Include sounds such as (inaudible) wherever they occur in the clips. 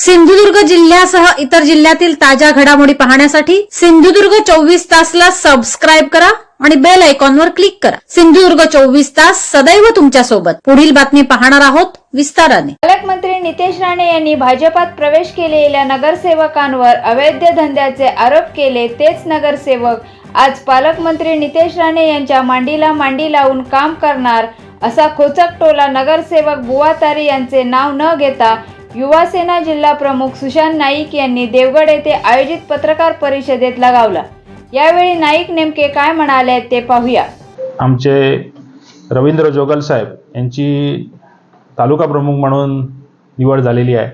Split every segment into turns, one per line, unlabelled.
सिंधुदुर्ग जिल्ह्यासह इतर जिल्ह्यातील ताज्या घडामोडी पाहण्यासाठी सिंधुदुर्ग चोवीस तासला सबस्क्राईब करा आणि बेल आयकॉनवर क्लिक करा. सिंधुदुर्ग चोवीस तास सदैव तुमच्यासोबत पुढील बातमी पाहणार आहोत विस्ताराने.
पालकमंत्री नितेश राणे यांनी भाजपात प्रवेश केलेल्या नगरसेवकांवर अवैध धंद्याचे आरोप केले तेच नगरसेवक आज पालकमंत्री नितेश राणे यांच्या मांडीला मांडी लावून काम करणार असा खोचक टोला नगरसेवक बुवा तारे यांचे नाव न घेता युवासेना जिल्हा प्रमुख सुशांत नाईक यांनी देवगड येथे आयोजित पत्रकार परिषदेत लगावला. यावेळी नाईक नेमके काय म्हणाले ते पाहूया.
आमचे रवींद्र जोगल साहेब यांची तालुका प्रमुख म्हणून निवड झालेली आहे.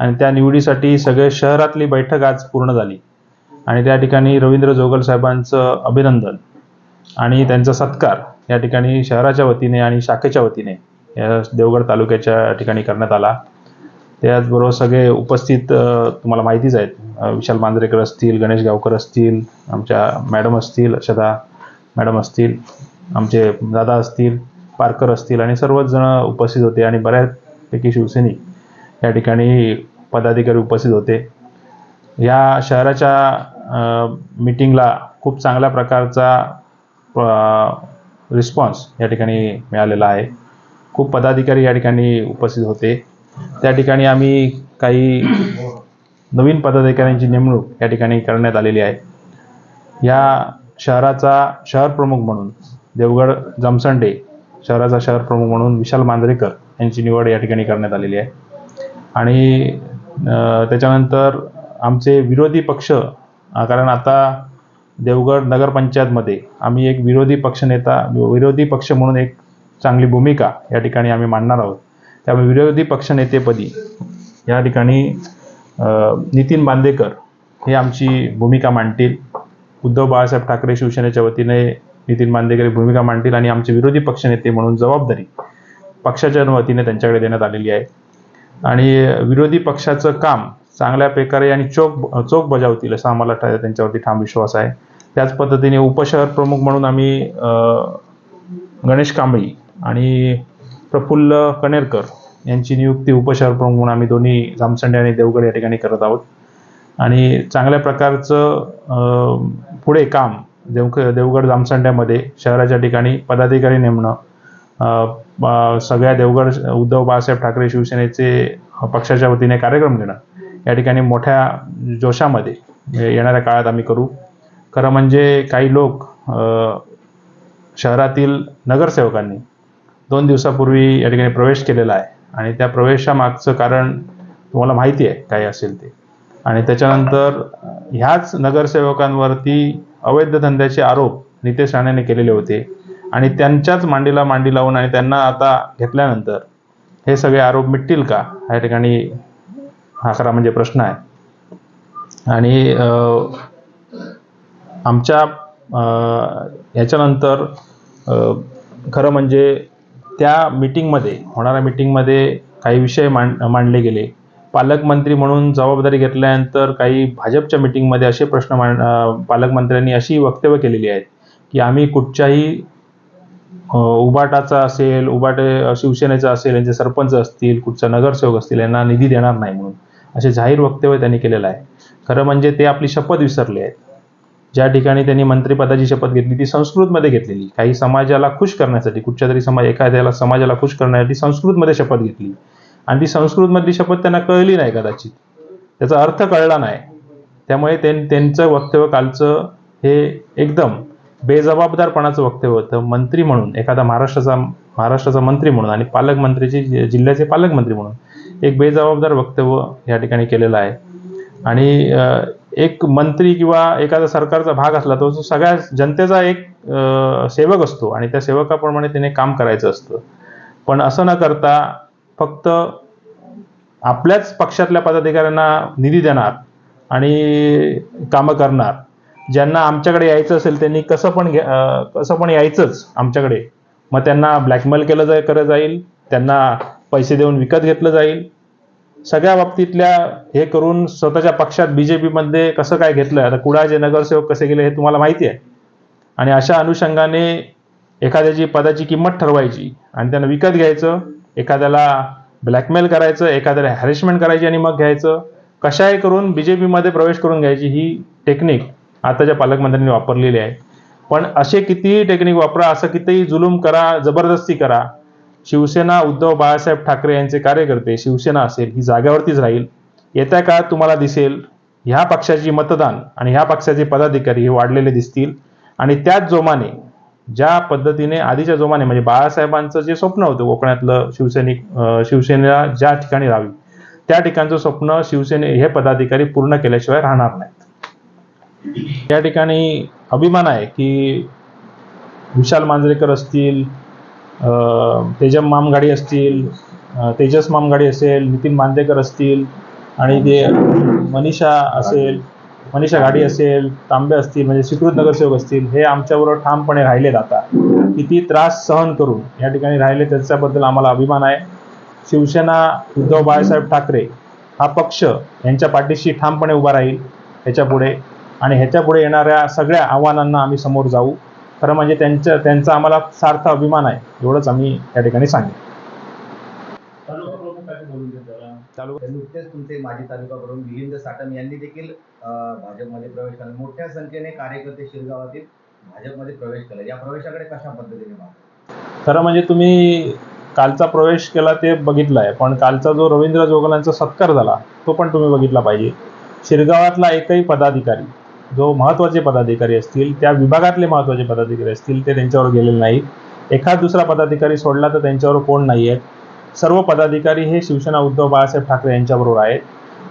आणि त्या निवडीसाठी सगळे शहरातली बैठक आज पूर्ण झाली. आणि त्या ठिकाणी रवींद्र जोगल साहेबांचं अभिनंदन आणि त्यांचा सत्कार या ठिकाणी शहराच्या वतीने आणि शाखेच्या वतीने या देवगड तालुक्याच्या ठिकाणी करण्यात आला. त्याचबरोबर सगळे उपस्थित तुम्हाला माहितीच आहेत. विशाल मांजरेकर असतील गणेश गावकर असतील आमच्या मॅडम असतील अशदा मॅडम असतील आमचे दादा असतील पारकर असतील आणि सर्वच जण उपस्थित होते आणि बऱ्याचपैकी शिवसैनिक या ठिकाणी पदाधिकारी उपस्थित होते. या शहराच्या मीटिंगला खूप चांगल्या प्रकारचा रिस्पॉन्स या ठिकाणी मिळालेला आहे. खूप पदाधिकारी या ठिकाणी उपस्थित होते. त्या ठिकाणी आम्ही काही नवीन पदाधिकाऱ्यांची नेमणूक या ठिकाणी करण्यात आलेली आहे. या शहराचा शहर प्रमुख म्हणून देवगड जमसंडे शहराचा शहर प्रमुख म्हणून विशाल मांजरेकर यांची निवड या ठिकाणी करण्यात आलेली आहे. आणि त्याच्यानंतर आमचे विरोधी पक्ष कारण आता देवगड नगरपंचायतमध्ये आम्ही एक विरोधी पक्षनेता विरोधी पक्ष म्हणून एक चांगली भूमिका या ठिकाणी आम्ही मांडणार आहोत. त्यामुळे विरोधी पक्षनेतेपदी या ठिकाणी नितीन बांदेकर हे आमची भूमिका मांडतील. उद्धव बाळासाहेब ठाकरे शिवसेनेच्या वतीने नितीन बांदेकर भूमिका मांडतील आणि आमचे विरोधी पक्षनेते म्हणून जबाबदारी पक्षाच्या वतीने त्यांच्याकडे देण्यात आलेली आहे. आणि विरोधी पक्षाचं काम चांगल्या प्रकारे आणि चोख चोख बजावतील असा आम्हाला त्यांच्यावरती ठाम विश्वास आहे. त्याच पद्धतीने उपशहर प्रमुख म्हणून आम्ही गणेश कांबळी आणि प्रफुल्ल कणेरकर यांची नियुक्ती उपशहर प्रमुख म्हणून आम्ही दोन्ही जामसंडे आणि देवगड या ठिकाणी करत आहोत. आणि चांगल्या प्रकारचं पुढे काम देव देवगड जामसंड्यामध्ये शहराच्या ठिकाणी पदाधिकारी नेमणं सगळ्या देवगड उद्धव बाळासाहेब ठाकरे शिवसेनेचे पक्षाच्या वतीने कार्यक्रम घेणं या ठिकाणी मोठ्या जोशामध्ये येणाऱ्या काळात आम्ही करू. खरं म्हणजे काही लोक शहरातील नगरसेवकांनी दोन दिवसापूर्वी या ठिकाणी प्रवेश केलेला आहे. आणि त्या प्रवेशामागचं कारण तुम्हाला माहिती आहे काय असेल ते. आणि त्याच्यानंतर ह्याच नगरसेवकांवरती अवैध धंद्याचे आरोप नितेश राणेने केलेले होते. आणि त्यांच्याच मांडीला मांडी लावून आणि त्यांना आता घेतल्यानंतर हे सगळे आरोप मिटतील का? या ठिकाणी हा खरा म्हणजे प्रश्न आहे. आणि आमच्या ह्याच्यानंतर खरं म्हणजे त्या मीटिंगमध्ये होणाऱ्या मीटिंगमध्ये काही विषय मांड मांडले गेले. पालकमंत्री म्हणून जबाबदारी घेतल्यानंतर काही भाजपच्या मीटिंगमध्ये असे प्रश्न मांड पालकमंत्र्यांनी अशी वक्तव्य केलेली आहेत की आम्ही कुठच्याही उबाटाचा असेल उबाटे शिवसेनेचा असेल यांचे सरपंच असतील कुठचा नगरसेवक असतील यांना निधी देणार नाही म्हणून. असे जाहीर वक्तव्य त्यांनी केलेलं आहे. खरं म्हणजे ते आपली शपथ विसरले आहेत. ज्या ठिकाणी त्यांनी मंत्रिपदाची शपथ घेतली ती संस्कृतमध्ये घेतलेली. काही समाजाला खुश करण्यासाठी कुठच्या तरी समाज एखाद्याला समाजाला खुश करण्यासाठी संस्कृतमध्ये शपथ घेतली. आणि ती संस्कृतमधली शपथ त्यांना कळली नाही कदाचित. त्याचा अर्थ कळला नाही. त्यामुळे ते त्यांचं वक्तव्य कालचं हे एकदम बेजबाबदारपणाचं वक्तव्य होतं. मंत्री म्हणून एखादा महाराष्ट्राचा महाराष्ट्राचा मंत्री म्हणून आणि पालकमंत्रीचे जि- जिल्ह्याचे पालकमंत्री म्हणून एक बेजबाबदार वक्तव्य या ठिकाणी केलेलं आहे. आणि एक मंत्री किंवा एखादा सरकारचा भाग असला तो जो सगळ्या जनतेचा एक सेवक असतो आणि त्या सेवकाप्रमाणे त्याने काम करायचं असतं. पण असं न करता फक्त आपल्याच पक्षातल्या पदाधिकाऱ्यांना निधी देणार आणि कामं करणार. ज्यांना आमच्याकडे यायचं असेल त्यांनी कसं पण घ्या- कसं पण यायचंच आमच्याकडे. मग त्यांना ब्लॅकमेल केलं जाय करत जाईल. त्यांना पैसे देऊन विकत घेतलं जाईल. सगळ्या बाबतीतल्या हे करून स्वतःच्या पक्षात बीजेपीमध्ये कसं काय घेतलं आता कुडाळचे नगरसेवक कसे गेले हे तुम्हाला माहिती आहे. आणि अशा अनुषंगाने एखाद्याची पदाची किंमत ठरवायची आणि त्यांना विकत घ्यायचं एखाद्याला ब्लॅकमेल करायचं एखाद्याला हॅरेसमेंट करायची आणि मग घ्यायचं. कशाही करून बी जे पीमध्ये प्रवेश करून घ्यायची ही टेक्निक आताच्या पालकमंत्र्यांनी वापरलेली आहे. पण असे कितीही टेक्निक वापरा असं कितीही जुलूम करा जबरदस्ती करा शिवसेना उद्धव बाळासाहेब ठाकरे यांचे कार्यकर्ते शिवसेना असेल ही जाग्यावरतीच राहील. येत्या काळात तुम्हाला दिसेल ह्या पक्षाची मतदान आणि ह्या पक्षाचे पदाधिकारी हे वाढलेले दिसतील. आणि त्याच जोमाने ज्या पद्धतीने आधीच्या जोमाने म्हणजे बाळासाहेबांचं जे स्वप्न होतं कोकणातलं शिवसैनिक शिवसेनेला ज्या ठिकाणी राहावी त्या ठिकाणचं स्वप्न शिवसेने हे पदाधिकारी पूर्ण केल्याशिवाय राहणार नाहीत. या ठिकाणी अभिमान आहे की विशाल मांजरेकर असतील तेजम मामगाडी असतील तेजस मामगाडी असेल नितीन मांदेकर असतील आणि ते मनीषा असेल मनीषा गाडी असेल तांबे असतील म्हणजे स्वीकृत नगरसेवक असतील हे आमच्याबरोबर ठामपणे राहिलेत आता. किती त्रास सहन करून या ठिकाणी राहिले त्याच्याबद्दल आम्हाला अभिमान आहे. शिवसेना उद्धव बाळासाहेब ठाकरे हा पक्ष यांच्या पाठीशी ठामपणे उभा राहील ह्याच्यापुढे. आणि ह्याच्यापुढे येणाऱ्या सगळ्या आव्हानांना आम्ही समोर जाऊ. खरं म्हणजे त्यांच्या त्यांचा आम्हाला सार्थ अभिमान आहे. एवढंच आम्ही या ठिकाणी सांगेन.
नुकतेच तुमचे माजी तालुका प्रमुख मिलिंद साटम यांनी देखील भाजपमध्ये प्रवेश केला मोठ्या संख्येने कार्यकर्ते शिरगावातील भाजपमध्ये प्रवेश केला या प्रवेशाकडे कशा पद्धतीने
खरं म्हणजे तुम्ही कालचा प्रवेश केला ते बघितला आहे पण कालचा जो रवींद्र जोगलांचा सत्कार झाला तो पण तुम्ही बघितला पाहिजे. शिरगावातला एकही पदाधिकारी जो महत्त्वाचे पदाधिकारी असतील त्या विभागातले महत्त्वाचे पदाधिकारी असतील ते त्यांच्यावर गेलेले नाहीत. एखाद दुसरा पदाधिकारी सोडला तर त्यांच्यावर कोण नाही आहेत सर्व पदाधिकारी हे शिवसेना उद्धव बाळासाहेब ठाकरे यांच्याबरोबर आहेत.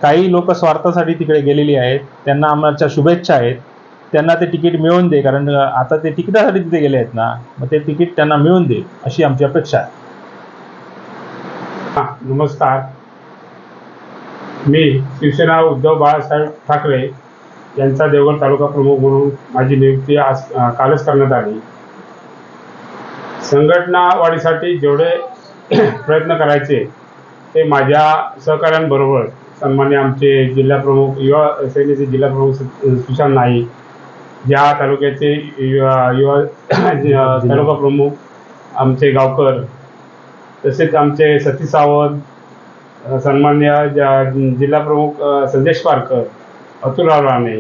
काही लोक स्वार्थासाठी तिकडे गेलेली आहेत. त्यांना आमच्या शुभेच्छा आहेत. त्यांना ते तिकीट मिळवून दे कारण आता ते तिकिटासाठी तिथे गेले आहेत ना मग ते तिकीट त्यांना मिळवून दे अशी आमची अपेक्षा आहे.
हा, नमस्कार. मी शिवसेना उद्धव बाळासाहेब ठाकरे यांचा देवगड तालुका प्रमुख म्हणून माझी नियुक्ती आज कालच करण्यात आली. संघटना वाढीसाठी जेवढे (clears throat) प्रयत्न करायचे ते माझ्या सहकाऱ्यांबरोबर सन्मान्य आमचे जिल्हा प्रमुख युवा सेनेचे जिल्हा प्रमुख सुशांत नाईक या तालुक्याचे युवा युवा (clears throat) तालुका प्रमुख आमचे गावकर तसेच आमचे सतीश सावंत सन्मान्य ज्या- जिल्हा प्रमुख संदेश पारकर अतुलराव राणे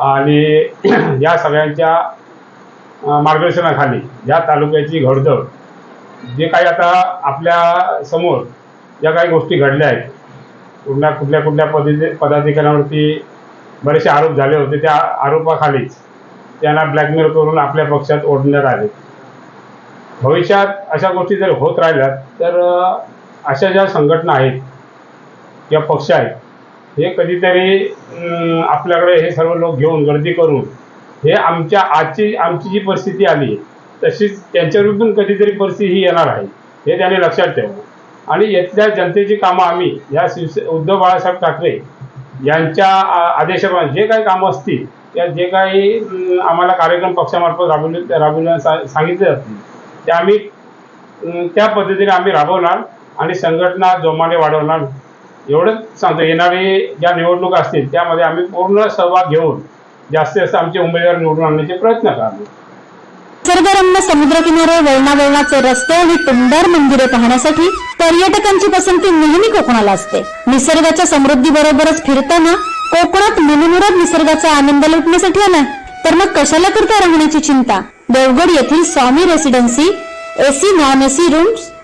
आणि (clears throat) या सगळ्यांच्या मार्गदर्शनाखाली या तालुक्याची घडदळ जे काही आता आपल्यासमोर ज्या काही गोष्टी घडल्या आहेत कुठल्या कुठल्या कुठल्या पदी पदाधिकाऱ्यांवरती बरेचसे आरोप झाले होते. त्या आरोपाखालीच त्यांना ब्लॅकमेल करून आपल्या पक्षात ओढण्यात आले. भविष्यात अशा गोष्टी जर होत राहिल्या तर अशा ज्या संघटना आहेत किंवा पक्ष आहेत हे कधीतरी आपल्याकडे हे सर्व लोक घेऊन गर्दी करून हे आमच्या आजची आमची जी परिस्थिती आली तशीच त्यांच्यावरून कधीतरी परिस्थिती ही येणार आहे हे त्यांनी लक्षात ठेवा. आणि इथल्या जनतेची कामं आम्ही या शिवसे उद्धव बाळासाहेब ठाकरे यांच्या आ- आदेशाप्रमाणे जे काही कामं असतील त्या जे काही आम्हाला कार्यक्रम पक्षामार्फत राबवले राबवल्या सा- सांगितले जातील ते आम्ही त्या पद्धतीने आम्ही राबवणार आणि संघटना जोमाने वाढवणार. एवढंच सांगतो येणारे ज्या निवडणुका असतील त्यामध्ये आम्ही पूर्ण सहभाग घेऊन जास्तीत जास्त आमचे उमेदवार निवडून आणण्याचे प्रयत्न करावे
निसर्गरम्य समुद्रकिनारे वळणावळणाचे रस्ते आणि टुमदार मंदिरे पाहण्यासाठी पर्यटकांची पसंती नेहमी कोकणाला असते. निसर्गाच्या समृद्धी बरोबरच फिरताना कोकणात मनमुराद निसर्गाचा आनंद लुटण्यासाठी आला तर मग कशाला करता राहण्याची चिंता? देवगड येथील Swami residency AC non AC rooms